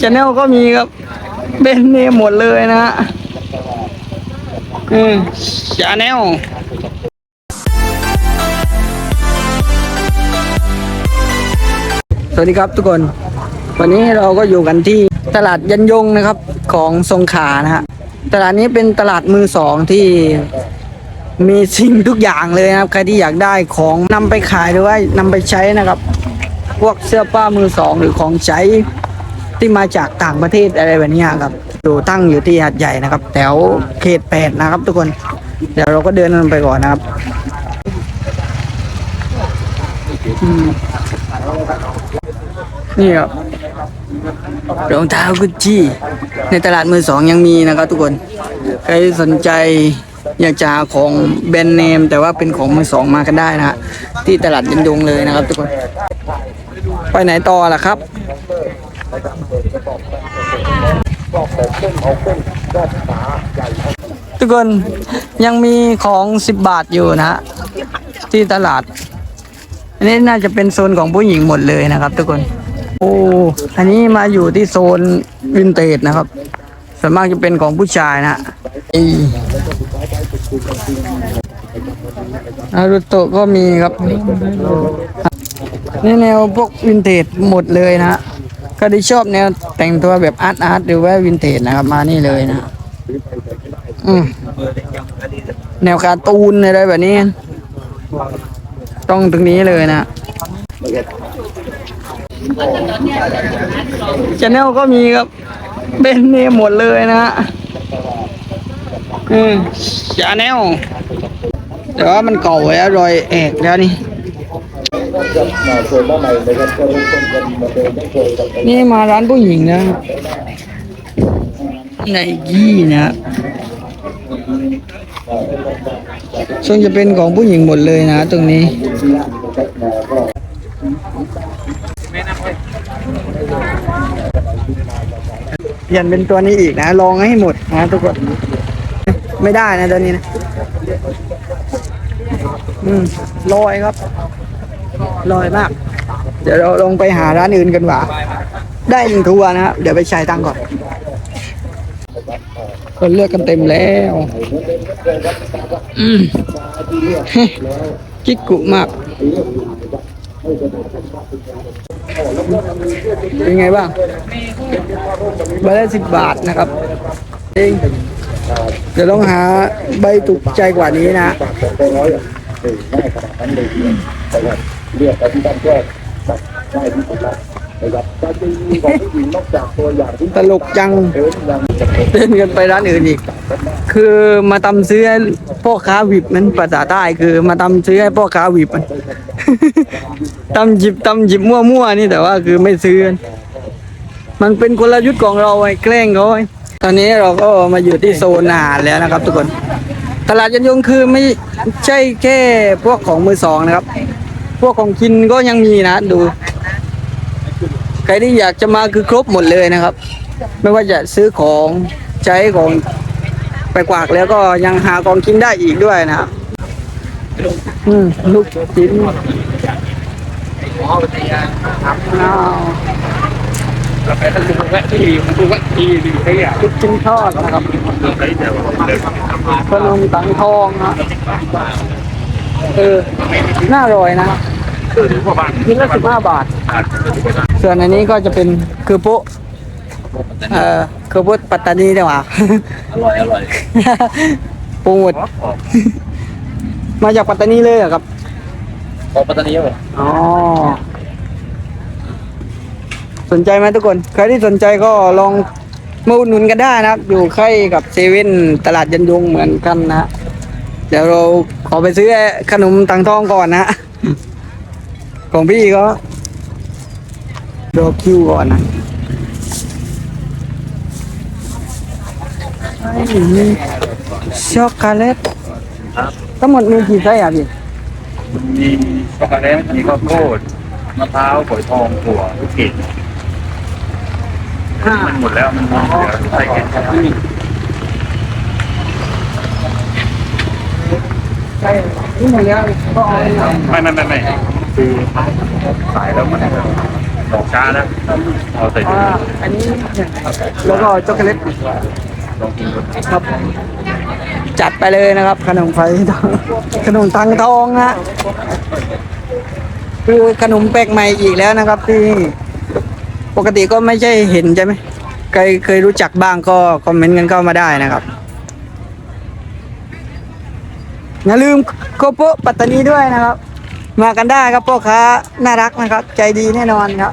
ชาแนลก็มีครับเบนเนมหมดเลยนะฮะอืมชาแนลสวัสดีครับทุกคน วันนี้เราก็อยู่กันที่ตลาดยันยงนะครับของสงขานะฮะตลาดนี้เป็นตลาดมือสองที่มีสิ่งทุกอย่างเลยนะครับ ใครที่อยากได้ของนำไปขายหรือว่านำไปใช้นะครับ พวกเสื้อผ้ามือสองหรือของใช้ที่มาจากต่างประเทศอะไรแบบนี้ครับอยู่ตั้งอยู่ที่หาดใหญ่นะครับแถวเขตแปดนะครับ ทุกคนเดี๋ยวเราก็เดินกันไปก่อนนะครับนี่ครับรองเท้ากุชชี่ในตลาดมือสองยังมีนะครับ ทุกคนใครสนใจอยากจะของแบรนด์เนม แต่ว่าเป็นของมือสองมากันได้นะฮะที่ตลาดยันยงเลยนะครับ ทุกคน ไปไหนต่อล่ะครับทุกคนยังมีของสิบบาทอยู่นะฮะที่ตลาด อันนี้น่าจะเป็นโซนของผู้หญิงหมดเลยนะครับ ทุกคน โอ้อันนี้มาอยู่ที่โซนวินเทจนะครับ ส่วนมากจะเป็นของผู้ชายนะฮะอีนารุโตะก็มีครับ นี่แนวพวกวินเทจหมดเลยนะฮะใครที่ชอบแนวแต่งตัวแบบอาร์ตอาร์ตหรือว่าวินเทจนะครับมานี่เลยนะอืมแนวการ์ตูนอะไรแบบนี้ ต้องตรงนี้เลยนะชาแนลก็มีครับเบนเนมหมดเลยนะฮะอืมชาแนลแต่ว่ามันเก่าแล้วรอยแอกแล้วนี่ นี่มาร้านผู้หญิงนะไนกี้นะส่วนจะเป็นของผู้หญิงหมดเลยนะ ตรงนี้เปลี่ยนเป็นตัวนี้อีกนะ ลองให้หมดนะทุกคนไม่ได้นะตัวนี้นะ อืมลอยครับ ลอยมาก เดี๋ยวเราลงไปหาร้านอื่นกันว่า ได้หนึ่งทัวร์นะครับเดี๋ยวไปใช้ตังก่อน คนเลือกกันเต็มแล้วกิ๊กกุมาก เป็นไงบ้างใบละสิบบาทนะครับเองเดี๋ยวต้องหาใบถูกใจกว่านี้นะ เรียกไปที่ด้านแรกได้ที่สุดแล้วนะครับการจะมีของผู้หญิงนอกจากตัวอย่างที่ตลกจังเดินยังจะเป็นเดินกันไปร้านอื่นอีก คือมาตำซื้อให้พ่อค้าวิบนั้นภาษาใต้คือมาตำซื้อให้พ่อค้าวิบมันตำหยิบตำหยิบมั่วๆนี่แต่ว่าคือไม่ซื้อกันมันเป็นกลยุทธ์ของเราไอ้แกล้งเขาไอ้ตอนนี้เราก็มาอยู่ที่โซนอาหารแล้วนะครับ ทุกคน ตลาดยันยงคือไม่ใช่แค่พวกของมือสองนะครับ พวกของกินก็ยังมีนะดู ใครที่อยากจะมาคือครบหมดเลยนะครับ ไม่ว่าจะซื้อของใช้ของไปกวากแล้วก็ยังหาของกินได้อีกด้วยนะครับอืมลูกชิ้นอ้าวเราไปทางแวะที่ผมดูว่าที่ดีให้อะลูกชิ้นทอดนะครับขนมตังทองนะเออน่าอร่อยนะคือถึงพวกบ้าน ชิ้นละสิบห้าบาท ส่วนอันนี้ก็จะเป็นคือโป๊ะเอ่อคือโป๊ะปัตตานีดีกว่าอร่อยอร่อยปูหมดมาจากปัตตานีเลยเหรอครับของปัตตานีเหรออ๋อสนใจไหมทุกคน ใครที่สนใจก็ลองมาอุดหนุนกันได้นะครับ อยู่ใกล้กับเซเว่นตลาดยันยงเหมือนกันนะฮะเดี๋ยวเราขอไปซื้อขนมตังทองก่อนนะฮะ ของพี่ก็รอคิวก่อนนะไอ้นี่ช็อกโกแลตทั้งหมดมีกี่ไส้อะพี่ มีช็อกโกแลต มีข้าวโพด มะพร้าวฝอยทองถั่วลูกเกดห้ามันหมดแล้ว มันเหลือใส่แค่ใช่นี่หมดแล้วก็เอาไปไม่ไม่ไม่ไม่ คือสายแล้วมันดอกช้านะเอาใส่ถุงอ่าอันนี้เนี่ยครับแล้วก็ช็อกโกแลตลองกินดูครับ จัดไปเลยนะครับ ขนมไฟทองขนมตังทองนะคือขนมแปลกใหม่อีกแล้วนะครับ ที่ปกติก็ไม่ใช่เห็นใช่ไหมใครเคยรู้จักบ้างก็คอมเมนต์กันเข้ามาได้นะครับอย่าลืมโกโปะปัตตานีด้วยนะครับ มากันได้ครับพ่อค้าน่ารักนะครับ ใจดีแน่นอนครับ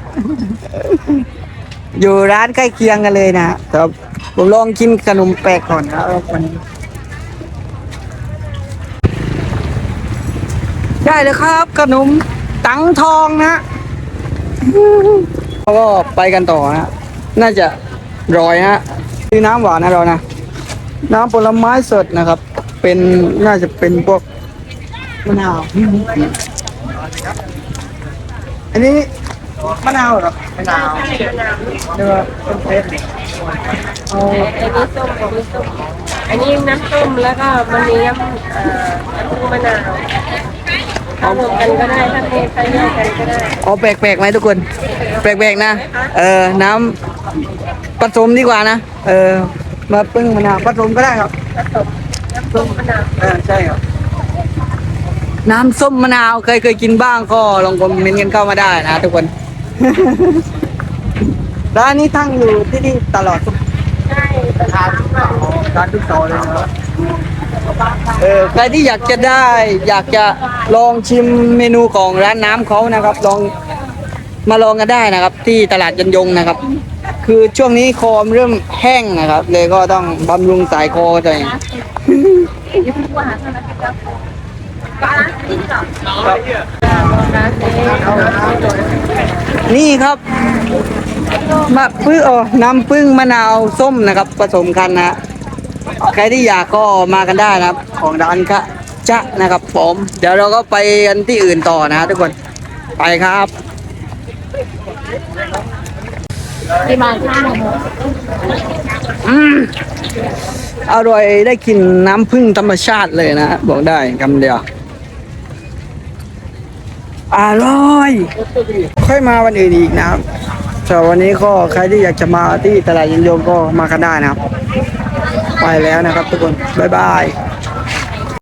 อยู่ร้านใกล้เคียงกันเลยนะครับผมลองกินขนมแปลกก่อนนะครับวันนี้ได้เลยครับขนมตังทองนะแล้วก็ไปกันต่อนะน่าจะรอยฮะคือน้ำหวานนะเรานะ น้ำผลไม้สดนะครับ เป็นน่าจะเป็นพวกมะนาว อันนี้มะนาวเหรอครับมะนาวเดี๋ยวเป็นเพชรเอาอันนี้ส้มอันนี้ส้มอันนี้น้ำส้มแล้วก็มันมีน้ำเอ่อน้ำผึ้งมะนาวเอารวมกันก็ได้ถ้าเทใส่แยกกันก็ได้เอาแปลกๆไหมทุกคน แปลกๆนะ เออน้ำผสมดีกว่านะ เออมาปึ้งมะนาวผสมก็ได้ครับผสมน้ำส้มมะนาวเออใช่ครับ น้ำส้มมะนาวเคยเคยกินบ้างก็ลองคอมเมนต์กันเข้ามาได้นะทุกคน ร้านนี้ตั้งอยู่ที่นี่ตลอดทุกใช่แต่ถามว่าร้านทุกโซนเลยนะครับเออใครที่อยากจะได้ อยากจะลองชิมเมนูของร้านน้ำเขานะครับ ลองมาลองกันได้นะครับ ที่ตลาดยันยงนะครับ คือช่วงนี้คอมเริ่มแห้งนะครับ เลยก็ต้องบำรุงสายคอตัวเอง นี่ครับ มะพึ่งอ๋อน้ำพึ่งมะนาวส้มนะครับ ผสมกันนะใครที่อยากก็มากันได้นะครับ ของร้านคะจะนะครับผมเดี๋ยวเราก็ไปกันที่อื่นต่อนะฮะทุกคนไปครับที่มาข้าวอืมอร่อยได้กลินน้ำพึ่งธรรมชาติเลยนะ บอกได้คำเดียว อร่อย ค่อยมาวันอื่นอีกนะครับแต่วันนี้ก็ใครที่อยากจะมาที่ตลาดยินยงก็มากันได้นะครับ ไปแล้วนะครับทุกคน บ๊ายบาย